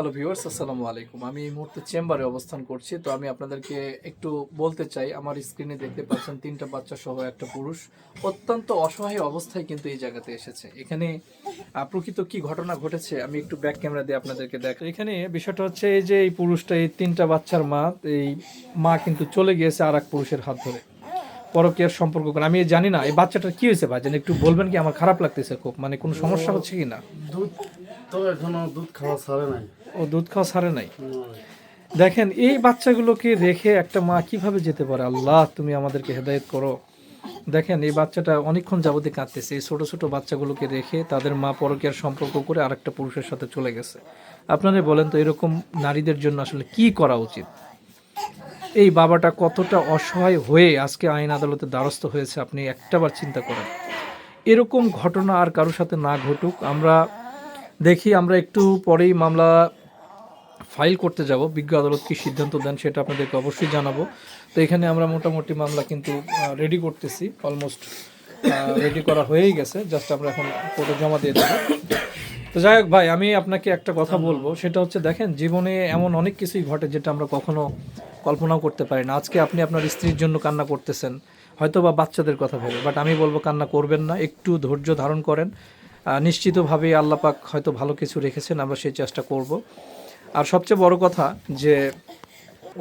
Hello viewers আসসালামু আলাইকুম। আমি এই মুহূর্তে চেম্বারে অবস্থান করছি তো আমি আপনাদেরকে একটু বলতে চাই আমার স্ক্রিনে দেখতে পাচ্ছেন তিনটা বাচ্চা সহ একটা পুরুষ। অত্যন্ত অসহায় অবস্থায় কিন্তু এই জায়গাতে এসেছে। এখানে প্রকৃত কি ঘটনা ঘটেছে আমি একটু ব্যাক ক্যামেরা দিয়ে আপনাদেরকে দেখ এখানে বিষয়টা হচ্ছে এই যে এই পুরুষটা এই তিনটা বাচ্চার মা এই মা কিন্তু চলে গিয়েছে আর এক পুরুষের হাত ধরে। পরকীয়ার সম্পর্ক করে। আমি জানি না এই বাচ্চাটার কি হয়েছে ভাইজান একটু বলবেন কি আমার খারাপ লাগতেছে খুব। মানে কোনো সমস্যা হচ্ছে কি না? দুধ তো এখনও দুধ খাওয়া ছাড়ে নাই। ও দুধ খাওয়া ছাড়ে নাই। দেখেন, এই বাচ্চাগুলোকে রেখে একটা মা কীভাবে যেতে পারে? আল্লাহ, তুমি আমাদেরকে হেদায়েত করো। দেখেন, এই বাচ্চাটা অনেকক্ষণ যাবতীয় কাঁদতেছে। এই ছোট ছোট বাচ্চাগুলোকে রেখে তাদের মা পরকীয়ার সম্পর্ক করে আরেকটা পুরুষের সাথে চলে গেছে। আপনারা বলেন তো, এরকম নারীদের জন্য আসলে কি করা উচিত? এই বাবাটা কতটা অসহায় হয়ে আজকে আইন আদালতের দ্বারস্থ হয়েছে, আপনি একটাবার চিন্তা করেন। এরকম ঘটনা আর কারোর সাথে না ঘটুক। আমরা দেখি, আমরা একটু পরেই মামলা ফাইল করতে যাব, বিজ্ঞ আদালত কি সিদ্ধান্ত দেন সেটা আপনাদেরকে অবশ্যই জানাব। তো এখানে আমরা মোটামুটি মামলা কিন্তু রেডি করতেছি অলমোস্ট রেডি করা হয়েই গেছে জাস্ট আমরা এখন কোর্টে জমা দিয়ে দেবো। তো যাই হোক ভাই, আমি আপনাকে একটা কথা বলব, সেটা হচ্ছে দেখেন, জীবনে এমন অনেক কিছুই ঘটে যেটা আমরা কখনো কল্পনাও করতে পারি না। আজকে আপনি আপনার স্ত্রীর জন্য কান্না করতেছেন হয়তো বা বাচ্চাদের কথা ভেবে বাট আমি বলব কান্না করবেন না, একটু ধৈর্য ধারণ করেন। নিশ্চিতভাবে আল্লাহ পাক হয়তো ভালো কিছু রেখেছেন, আমরা সেই চেষ্টা করব। আর সবচেয়ে বড় কথা যে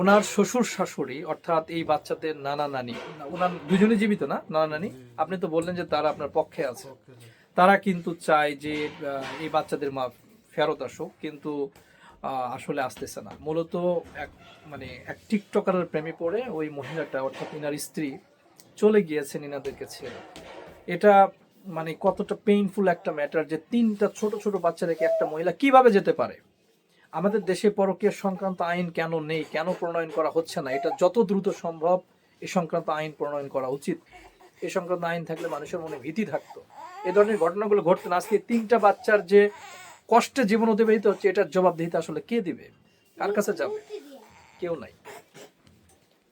ওনার শ্বশুর শাশুড়ি, অর্থাৎ এই বাচ্চাদের নানা নানি, ওনার দুজনে জীবিত না, নানা নানি? আপনি তো বললেন যে তারা আপনার পক্ষে আছে। তারা কিন্তু চায় যে এই বাচ্চাদের মা ফেরত আসুক, কিন্তু আসলে আসতেছে না। মূলত এক মানে এক টিকটকারের প্রেমে পড়ে ওই মহিলাটা, অর্থাৎ ইনার স্ত্রী, চলে গিয়েছেন ইনাদেরকে ছেড়ে। এটা মানে কতটা পেইনফুল একটা ম্যাটার যে তিনটা ছোট ছোট বাচ্চা রেখে একটা মহিলা কীভাবে যেতে পারে? আমাদের দেশে পরকীয় সংক্রান্ত আইন কেন নেই? কেন প্রণয়ন করা হচ্ছে না? এটা যত দ্রুত সম্ভব এ সংক্রান্ত আইন প্রণয়ন করা উচিত। এ সংক্রান্ত আইন থাকলে মানুষের মনে ভীতি থাকতো। এ ধরনের ঘটনাগুলো ঘটতো না, আজকে তিনটা বাচ্চার যে কষ্টে জীবন অতিবাহিত হচ্ছে, এটার জবাবদিহিতা আসলে কে দিবে? কার কাছে যাবে? কেউ নাই।